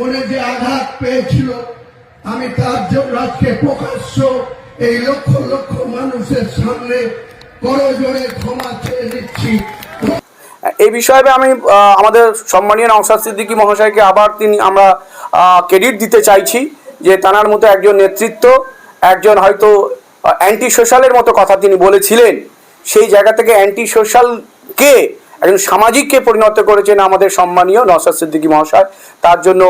মনে যে আঘাত পেয়েছিল, আমি তার জন্য আজকে প্রকাশ্য এই লক্ষ লক্ষ মানুষের সামনে করজোরে ক্ষমা চেয়ে নিচ্ছি। এই বিষয়ে আমি আমাদের সম্মানীয় নওশাদ সিদ্দিকী মহাশয়কে আবার তিনি আমরা ক্রেডিট দিতে চাইছি যে তানার মতো একজন নেতৃত্ব, একজন হয়তো অ্যান্টি সোশ্যালের মতো কথা তিনি বলেছিলেন। সেই জায়গা থেকে অ্যান্টি সোশ্যালকে একজন সামাজিককে পরিণত করেছেন আমাদের সম্মানীয় নওশাদ সিদ্দিকী মহাশয়। তার জন্য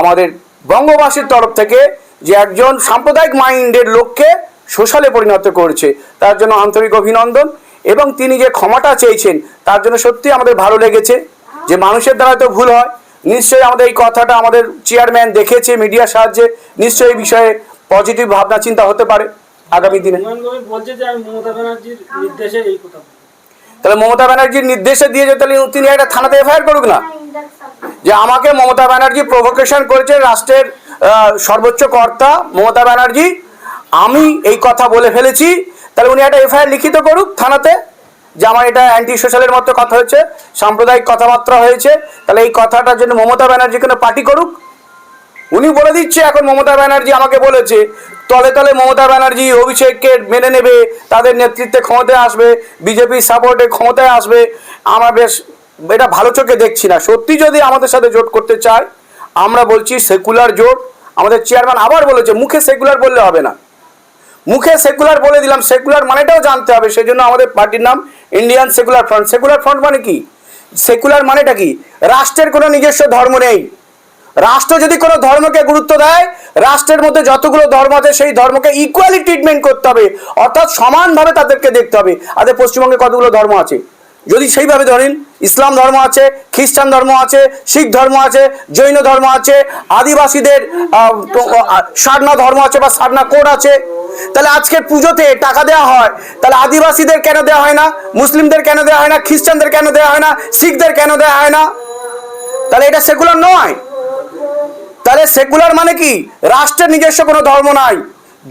আমাদের বঙ্গবাসীর তরফ থেকে যে একজন সাম্প্রদায়িক মাইন্ডের লোককে সোশ্যালে পরিণত করেছে, তার জন্য আন্তরিক অভিনন্দন এবং তিনি যে ক্ষমাটা চেয়েছেন, তার জন্য সত্যি আমাদের ভালো লেগেছে যে মানুষের দ্বারা তো ভুল হয়। নিশ্চয়ই আমাদের এই কথাটা আমাদের চেয়ারম্যান দেখেছে মিডিয়ার সাহায্যে, নিশ্চয়ই এই বিষয়ে পজিটিভ ভাবনা চিন্তা হতে পারে আগামী দিনে। বলছে যে আমি মমতা ব্যানার্জির নির্দেশে এই কথা। তাহলে মমতা ব্যানার্জির নির্দেশে দিয়ে যে তাহলে তিনি একটা থানাতে এফআইআর করুক না? যে আমাকে মমতা ব্যানার্জি প্রভোকেশন করেছে রাষ্ট্রের সর্বোচ্চ কর্তা মমতা ব্যানার্জি, আমি এই কথা বলে ফেলেছি, তাহলে উনি একটা এফআইআর লিখিত করুক থানাতে, যে আমার এটা অ্যান্টি সোশ্যালের মতো কথা হয়েছে, সাম্প্রদায়িক কথাবার্তা হয়েছে, তাহলে এই কথাটার জন্য মমতা ব্যানার্জি কোনো পার্টি করুক? উনি বলে দিচ্ছে, এখন মমতা ব্যানার্জি আমাকে বলেছে তলে তলে মমতা ব্যানার্জি অভিষেককে মেনে নেবে, তাদের নেতৃত্বে ক্ষমতায় আসবে বিজেপির সাপোর্টে ক্ষমতায় আসবে। আমরা বেশ, এটা ভালো চোখে দেখছি না। সত্যি যদি আমাদের সাথে জোট করতে চায়, আমরা বলছি সেকুলার জোট। আমাদের চেয়ারম্যান আবার বলেছে, মুখে সেকুলার বললে হবে না। মুখে সেকুলার বলে দিলাম সেকুলার মানেটাও জানতে হবে। সেই জন্য আমাদের পার্টির নাম Indian secular front secular front মানে কি? সেকুলার মানেটা কি? রাষ্ট্রের কোনো নিজস্ব ধর্ম নেই। রাষ্ট্র যদি কোনো ধর্মকে গুরুত্ব দেয়, রাষ্ট্রের মধ্যে যতগুলো ধর্ম আছে, সেই ধর্মকে ইকুয়ালি ট্রিটমেন্ট করতে হবে। অর্থাৎ সমানভাবে তাদেরকে দেখতে হবে। আমাদের পশ্চিমবঙ্গে কতগুলো ধর্ম আছে? যদি সেইভাবে ধরেন, ইসলাম ধর্ম আছে, খ্রিস্টান ধর্ম আছে, শিখ ধর্ম আছে, জৈন ধর্ম আছে, আদিবাসীদের সারনা ধর্ম আছে বা সারনা কোড আছে, তাহলে আজকের পুজোতে টাকা দেওয়া হয়, তাহলে আদিবাসীদের কেন দেওয়া হয় না? মুসলিমদের কেন দেওয়া হয় না? খ্রিস্টানদের কেন দেওয়া হয় না? শিখদের কেন দেওয়া হয় না? তাহলে এটা সেকুলার নয়। তাহলে সেকুলার মানে কি? রাষ্ট্রের নিজস্ব কোনো ধর্ম নাই।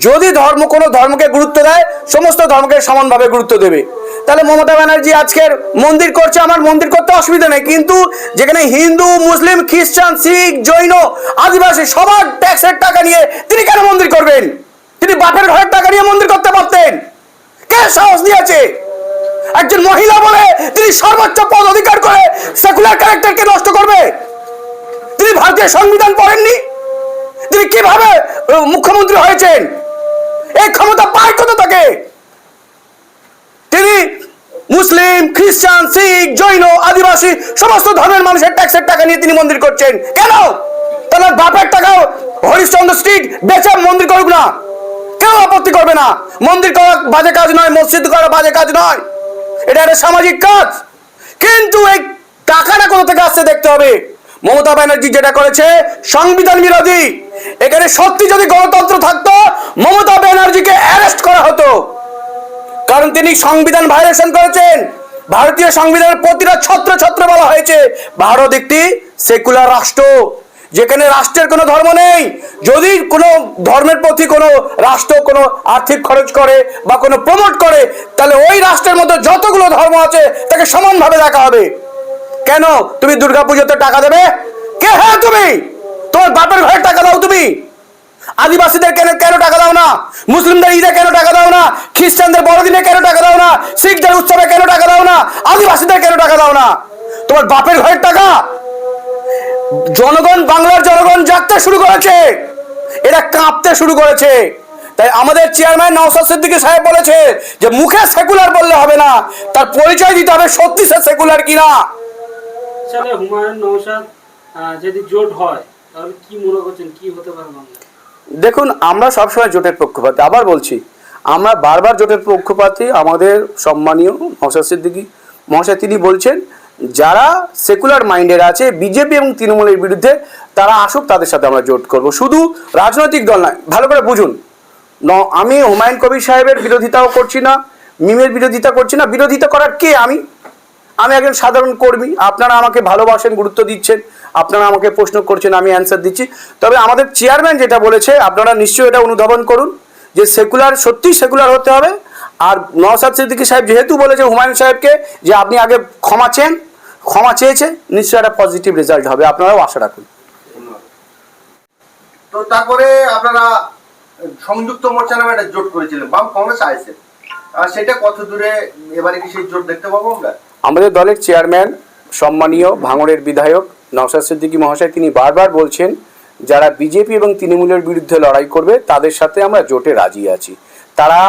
যদি ধর্ম কোনো ধর্মকে গুরুত্ব দেয়, সমস্ত ধর্মকে সমানভাবে গুরুত্ব দেবে। তাহলে মমতা ব্যানার্জি আজকের মন্দির করছে, আমার মন্দির করতে অসুবিধা নেই। কিন্তু যেখানে হিন্দু, মুসলিম, খ্রিস্টান, শিখ, জৈন, আদিবাসী সবার ট্যাক্সের টাকা নিয়ে তিনি কেন মন্দির করবেন? তিনি বাপের ঘরের টাকা নিয়ে মন্দির করতে পারতেন। কে সাহস দিয়েছে? একজন মহিলা বলে তিনি সর্বোচ্চ পদ অধিকার করে সেকুলার ক্যারেক্টারকে নষ্ট করবে? তিনি ভারতীয় সংবিধান পড়েননি? তিনি কীভাবে মুখ্যমন্ত্রী হয়েছেন? এই ক্ষমতা পায় কত তাকে তিনি মুসলিম, খ্রিস্টান, শিখ, জৈন, আদিবাসী, সমস্ত ধর্মের মানুষের ট্যাক্সের টাকা নিয়ে তিনি মন্দির করছেন। কেন? তাহলে বাপের টাকাও হরিশ্চন্দ্র স্ট্রিট বেচে মন্দির করুক না। কেউ আপত্তি করবে না। মন্দির করা বাজে কাজ নয়, মসজিদ করা বাজে কাজ নয়। এটা একটা সামাজিক কাজ। কিন্তু এই টাকাটা কোথা থেকে আসছে দেখতে হবে? মমতা ব্যানার্জি যেটা করেছে, সংবিধান বিরোধী। এখানে সত্যি যদি গণতন্ত্র থাকতো, মমতা ব্যানার্জিকে অ্যারেস্ট করা হতো। কারণ তিনি সংবিধান ভায়োলেশন করেছেন। ভারতীয় সংবিধানের প্রতিটা ছত্র ছত্র বলা হয়েছে, ভারত একটি সেকুলার রাষ্ট্র। যেখানে রাষ্ট্রের কোনো ধর্ম নেই। যদি কোনো ধর্মের প্রতি কোনো রাষ্ট্র কোনো আর্থিক খরচ করে বা কোনো প্রমোট করে, তাহলে ওই রাষ্ট্রের মধ্যে যতগুলো ধর্ম আছে, তাকে সমানভাবে দেখা হবে। কেন তুমি দুর্গাপুজোতে টাকা দেবে? কে হ্যাঁ তুমি? তোমার বাপের ঘরে টাকা দাও তুমি। আদিবাসীদের কেন কেন টাকা দাও না? মুসলিমদের ঈদে কেন টাকা দাও না? খ্রিস্টানদের বড়দিনে কেন টাকা দাও না? শিখদের উৎসবে কেন টাকা দাও না? আদিবাসীদের কেন টাকা দাও না? তোমার বাপের ঘরের টাকা? জনগণ, বাংলার জনগণ জাগতে শুরু করেছে। এরা কাঁপতে শুরু করেছে। তাই আমাদের চেয়ারম্যান নওসাদ সিদ্দিকী সাহেব বলেছে যে, মুখে সেকুলার বললে হবে না। তার পরিচয় দিতে হবে সত্যি সে সেকুলার কিনা। সাথে হুমায়ুন নৌসাদ যদি জোট হয়, তাহলে কি মনে করছেন, কি হতে পারে বাংলা দেখুন, আমরা সবসময় জোটের পক্ষপাতী। আবার বলছি, আমরা বারবার জোটের পক্ষপাতী আমাদের সম্মানীয় নওশাদ সিদ্দিকী মহাশয়, তিনি বলছেন, যারা সেকুলার মাইন্ডের আছে, বিজেপি এবং তৃণমূলের বিরুদ্ধে, তারা আসুক, তাদের সাথে আমরা জোট করব। শুধু রাজনৈতিক দল নয়, ভালো করে বুঝুন। ন, আমি হুমায়ুন কবির সাহেবের বিরোধিতাও করছি না, মিমের বিরোধিতা করছি না। বিরোধিতা করার কে আমি? আমি একজন সাধারণ কর্মী, আপনারা আমাকে ভালোবাসেন, গুরুত্ব দিচ্ছেন, আপনারা আমাকে প্রশ্ন করছেন, আমি অ্যান্সার দিচ্ছি। তবে আমাদের চেয়ারম্যান যেটা বলেছে, আপনারা নিশ্চয়ই এটা অনুধাবন করুন যে সেকুলার সত্যিই সেকুলার হতে হবে। আর নওসাদ সিদ্দিকী সাহেব যেহেতু বলেছে হুমায়ুন সাহেবকে যে আপনি আগে ক্ষমা চেন ক্ষমা চেয়েছে, নিশ্চয়ই একটা পজিটিভ রেজাল্ট হবে, আপনারাও আশা রাখুন। তো তারপরে আপনারা সংযুক্ত মোর্চা নামে একটা জোট করেছিলেন, বাম কংগ্রেস আইসে। আর সেটা কত দূরে, এবারে কি সেই জোট দেখতে পাবো আমরা? আমাদের দলের চেয়ারম্যান, সম্মানীয় ভাঙড়ের বিধায়ক নওশাদ সিদ্দিকী মহাশয় তিনি বারবার বলছেন, যারা বিজেপি এবং তৃণমূলের বিরুদ্ধে লড়াই করবে, তাদের সাথে আমরা জোটে রাজি আছি। তারা,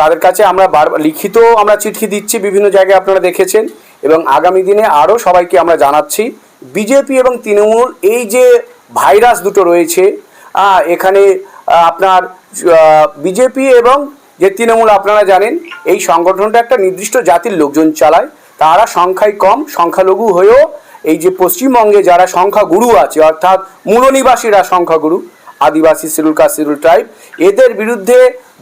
তাদের কাছে আমরা বারবার লিখিত আমরা চিঠি দিচ্ছি, বিভিন্ন জায়গায় আপনারা দেখেছেন এবং আগামী দিনে আরও সবাইকে আমরা জানাচ্ছি, বিজেপি এবং তৃণমূল এই যে ভাইরাস দুটো রয়েছে এখানে আপনার বিজেপি এবং যে তৃণমূল আপনারা জানেন, এই সংগঠনটা একটা নির্দিষ্ট জাতির লোকজন চালায় তারা সংখ্যায় কম, সংখ্যালঘু হয়েও এই যে পশ্চিমবঙ্গে যারা সংখ্যাগুরু আছে, অর্থাৎ মূলনিবাসীরা সংখ্যাগুরু, আদিবাসী শিরুল কাস্ট শিরুল ট্রাইব, এদের বিরুদ্ধে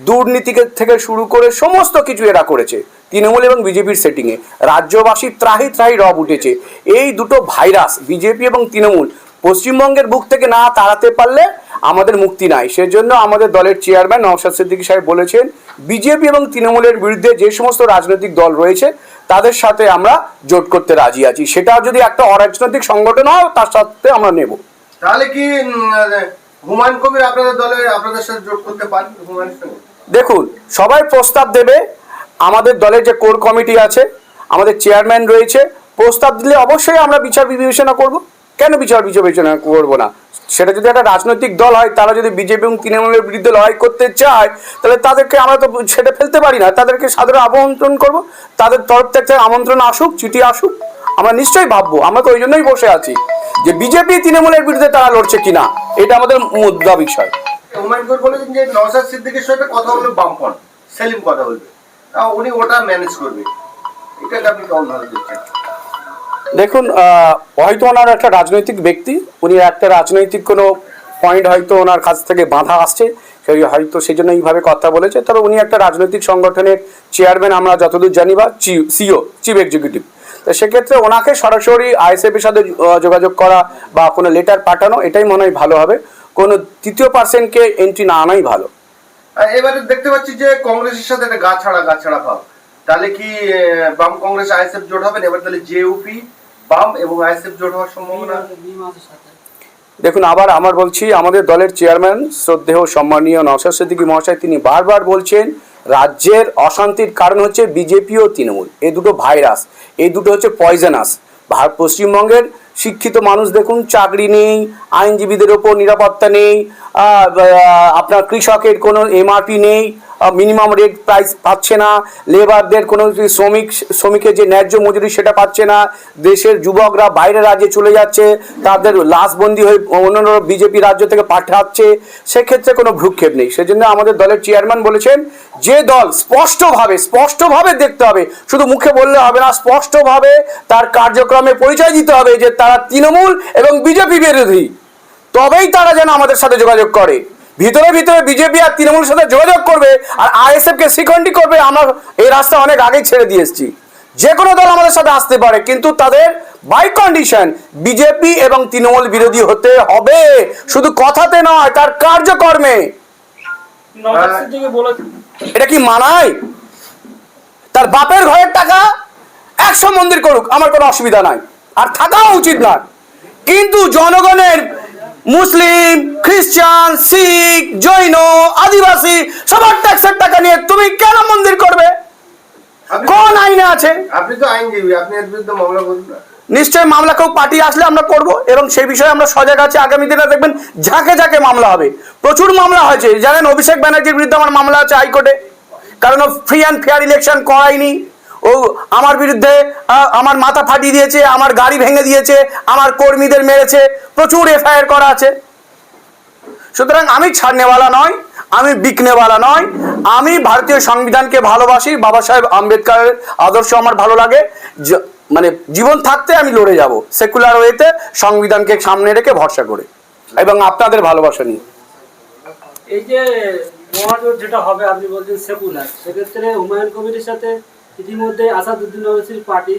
দুর্নীতি থেকে শুরু করে সমস্ত কিছু এরা করেছে, তৃণমূল এবং বিজেপির সেটিংয়ে রাজ্যবাসী ত্রাহি ত্রাহি রব উঠেছে। এই দুটো ভাইরাস, বিজেপি এবং তৃণমূল পশ্চিমবঙ্গের বুক থেকে না তাড়াতে পারলে আমাদের মুক্তি নাই। সেজন্য আমাদের দলের চেয়ারম্যান নওশাদ সিদ্দিকী সাহেব বলেছেন বিজেপি এবং তৃণমূলের বিরুদ্ধে যে সমস্ত রাজনৈতিক দল রয়েছে তাদের সাথে আমরা জোট করতে রাজি আছি। সেটা যদি একটা অরাজনৈতিক সংগঠন হয় তার সাথে আমরা নেব। তাহলে কি হুমায়ুন কবির আপনাদের দলে আপনাদের সাথে জোট করতে পারেন দেখুন সবাই প্রস্তাব দেবে আমাদের দলের যে কোর কমিটি আছে আমাদের চেয়ারম্যান রয়েছে প্রস্তাব দিলে অবশ্যই আমরা বিচার বিবেচনা করব। কেন বিচার বিবেচনা করব না? সেটা যদি একটা রাজনৈতিক দল হয়, তারা যদি বিজেপি এবং তৃণমূলের বিরুদ্ধে লড়াই করতে চায়, তাহলে তাদেরকে আমরা তো সেটা ফেলতে পারি না। তাদেরকে সাধারণ আমন্ত্রণ করব। তাদের তরফ থেকে আমন্ত্রণ আসুক, চিঠি আসুক। আমরা নিশ্চয়ই ভাববো, আমরা তো ওই জন্যই বসে আছি যে বিজেপি তৃণমূলের বিরুদ্ধে তারা লড়ছে কিনা। এটা আমাদের মুদ্রা বিষয়। যে কথা বলবে সেলিম কথা বলবে। উনি ওটা ম্যানেজ করবে। এটাকে আপনি দেখুন হয়তো ওনার একটা রাজনৈতিক ব্যক্তি, উনি একটা রাজনৈতিক কোনো পয়েন্ট হয়তো ওনার কাছ থেকে বাধা আসছে, সেই হয়তো সেই জন্য এইভাবে কথা বলেছে। তবে উনি একটা রাজনৈতিক সংগঠনের চেয়ারম্যান আমরা যতদূর জানি, বা সিও চিফ এক্সিকিউটিভ তো সেক্ষেত্রে ওনাকে সরাসরি আইএসএফের সাথে যোগাযোগ করা বা কোনো লেটার পাঠানো, এটাই মনে হয় ভালো হবে। কোনো তৃতীয় পার্সেন্টকে এন্ট্রি না আনাই ভালো। এবারে দেখতে পাচ্ছি যে কংগ্রেসের সাথে একটা গা ছাড়া গা ছাড়া ভাব। তাহলে কি বাম কংগ্রেস আইএসএফ জোট হবে না? এবার তাহলে জেইউপি বাম এবং জোট হওয়ার সম্ভাবনা? দেখুন, আবার আমার বলছি, আমাদের দলের চেয়ারম্যান শ্রদ্ধেয় সম্মানীয় নওশাদ সিদ্দিকী মহাশয়, তিনি বারবার বলছেন, রাজ্যের অশান্তির কারণ হচ্ছে বিজেপি ও তৃণমূল। এই দুটো ভাইরাস, এই দুটো হচ্ছে পয়জনাস ভারত পশ্চিমবঙ্গের শিক্ষিত মানুষ দেখুন, চাকরি নেই, আইনজীবীদের ওপর নিরাপত্তা নেই আপনার কৃষকের কোনো এমআরপি নেই মিনিমাম রেট প্রাইস পাচ্ছে না। লেবারদের কোনো শ্রমিক, শ্রমিকের যে ন্যায্য মজুরি সেটা পাচ্ছে না। দেশের যুবকরা বাইরে রাজ্যে চলে যাচ্ছে, তাদের লাশবন্দি হয়ে অন্যান্য বিজেপি রাজ্য থেকে পাঠাচ্ছে। সেক্ষেত্রে কোনো ভ্রুক্ষেপ নেই। সেজন্য আমাদের দলের চেয়ারম্যান বলেছেন, যে দল স্পষ্টভাবে স্পষ্টভাবে দেখতে হবে, শুধু মুখে বললে হবে না, স্পষ্টভাবে তার কার্যক্রমে পরিচয় দিতে হবে যে তারা তৃণমূল এবং বিজেপি বিরোধী। তবেই তারা যেন আমাদের সাথে যোগাযোগ করে। ভিতরে ভিতরে বিজেপি আর তৃণমূলের সাথে যোগাযোগ করবে আর আইএসএফ কে সিকন্ডি করবে, আমরা এই রাস্তা অনেক আগেই ছেড়ে দিয়ে এসেছি। যে কোনো দল আমাদের সাথে আসতে পারে, কিন্তু তাদের বাই কন্ডিশন বিজেপি এবং তৃণমূল বিরোধী হতে হবে। শুধু কথাতে নয়, তার কার্যকর্মে। এটা কি মানায়? তার বাপের ঘরের টাকা একশো মন্দির করুক, আমার কোনো অসুবিধা নাই। আর থাকাও উচিত না। কিন্তু জনগণের মুসলিম খ্রিস্টান শিখ জৈন আদিবাসী সবার ট্যাক্সের টাকা নিয়ে তুমি কেন মন্দির করবে? কোন আইনে আছে? আপনি তো আইনজীবী আপনি এর বিরুদ্ধে মামলা করুন না। নিশ্চয় মামলা কেউ পার্টি আসলে আমরা করব এবং সেই বিষয়ে আমরা সজাগ আছি। আগামী দিনে দেখবেন ঝাঁকে ঝাঁকে মামলা হবে। প্রচুর মামলা হয়েছে। জানেন অভিষেক ব্যানার্জির বিরুদ্ধে আমার মামলা আছে হাইকোর্টে। কারণ ফ্রি অ্যান্ড ফেয়ার ইলেকশন করায়নি। ও আমার বিরুদ্ধে আমার মাথা ফাটিয়ে দিয়েছে, আমার গাড়ি ভেঙে দিয়েছে, আমার কর্মীদের মেরেছে, প্রচুর এফআইআর করা আছে। সুতরাং আমি ছাড়নেওয়ালা নয়, আমি বিকনেওয়ালা নয়, আমি ভারতীয় সংবিধানকে ভালোবাসি। বাবা সাহেব আম্বেদকারের আদর্শ আমার ভালো লাগে। মানে জীবন থাকতে আমি লড়ে যাব, সেকুলার ওয়েতে সংবিধানকে সামনে রেখে ভরসা করে এবং আপনাদের ভালোবাসা নিয়ে। এই যে মহাজোট যেটা হবে, আপনি বলছেন সেকুলার, সেক্ষেত্রে হুমায়ুন কবিরের সাথে ইতিমধ্যে আসাদুদ্দিন ওয়েসির পার্টি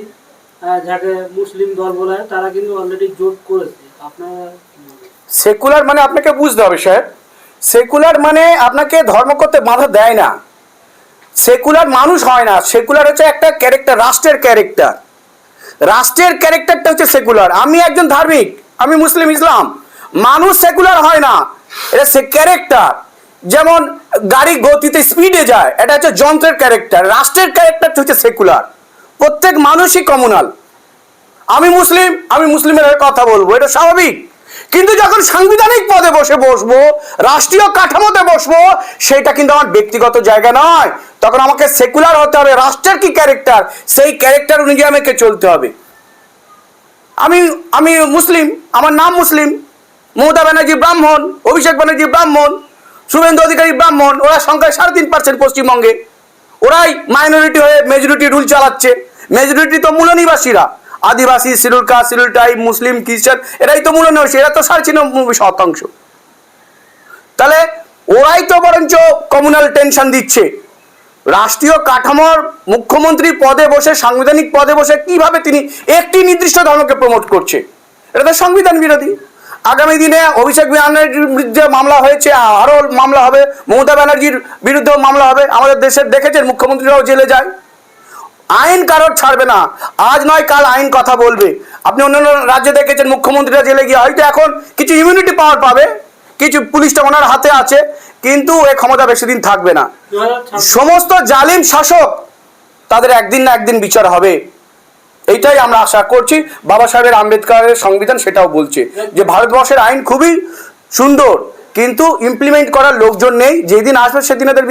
যাকে মুসলিম দল বলা হয়, তারা কিন্তু অলরেডি জোট করেছে। আপনার সেকুলার মানে আপনাকে বুঝতে হবে স্যার সেকুলার মানে আপনাকে ধর্ম করতে বাধা দেয় না। সেকুলার মানুষ হয় না। সেকুলার হচ্ছে একটা ক্যারেক্টার রাষ্ট্রের ক্যারেক্টার রাষ্ট্রের ক্যারেক্টারটা হচ্ছে সেকুলার। আমি একজন ধার্মিক, আমি মুসলিম, ইসলাম। মানুষ সেকুলার হয় না। এটা সে ক্যারেক্টার যেমন গাড়ি গতিতে স্পিডে যায়, এটা হচ্ছে যন্ত্রের ক্যারেক্টার রাষ্ট্রের ক্যারেক্টার হচ্ছে সেকুলার প্রত্যেক মানুষই কমনাল আমি মুসলিম, আমি মুসলিমের কথা বলব, এটা স্বাভাবিক। কিন্তু যখন সাংবিধানিক পদে বসে বসবো, রাষ্ট্রীয় কাঠামোতে বসবো, সেটা কিন্তু আমার ব্যক্তিগত জায়গা নয়। তখন আমাকে সেকুলার হতে হবে, রাষ্ট্রের কি ক্যারেক্টার সেই ক্যারেক্টার অনুযায়ী আমাকে চলতে হবে। আমি আমি মুসলিম, আমার নাম মুসলিম, মমতা ব্যানার্জি ব্রাহ্মণ, অভিষেক ব্যানার্জি ব্রাহ্মণ শুভেন্দু অধিকারী ব্রাহ্মণ, ওরা সংখ্যায় সাড়ে তিন পার্সেন্ট পশ্চিমবঙ্গে। ওরাই মাইনরিটি হয়ে মেজরিটি রুল চালাচ্ছে। মেজরিটি তো মূল নিবাসীরা আদিবাসী সিরুল সিরুল টাইপ মুসলিম, খ্রিস্টান, এরাই তো মূল নিবাসী এরা তো সাড়ে ছিয়ানব্বই শতাংশ। তাহলে ওরাই তো বরঞ্চ কমিউনাল টেনশন দিচ্ছে। রাষ্ট্রীয় কাঠামোর মুখ্যমন্ত্রী পদে বসে, সাংবিধানিক পদে বসে কীভাবে তিনি একটি নির্দিষ্ট ধর্মকে প্রমোট করছে? এটা তো সংবিধান বিরোধী। আগামী দিনে অভিষেক ব্যানার্জির বিরুদ্ধে মামলা হয়েছে আরও মামলা হবে মমতা ব্যানার্জির বিরুদ্ধেও মামলা হবে। আমাদের দেশের দেখেছেন মুখ্যমন্ত্রীরাও জেলে যায়। আইন কারোর ছাড়বে না। আজ নয় কাল আইন কথা বলবে। আপনি অন্যান্য রাজ্যে দেখেছেন মুখ্যমন্ত্রীরা জেলে গিয়ে হয়তো এখন কিছু ইমিউনিটি পাওয়ার পাবে কিছু পুলিশটা ওনার হাতে আছে কিন্তু এ ক্ষমতা বেশি দিন থাকবে না। সমস্ত জালিম শাসক তাদের একদিন না একদিন বিচার হবে। এইটাই আমরা আশা করছি। বাবা সাহেবের আম্বেদকারের সংবিধান সেটাও বলছে যে ভারতবর্ষের আইন খুবই সুন্দর, কিন্তু ইমপ্লিমেন্ট করার লোকজন নেই। যেদিন আসবে সেদিন এদের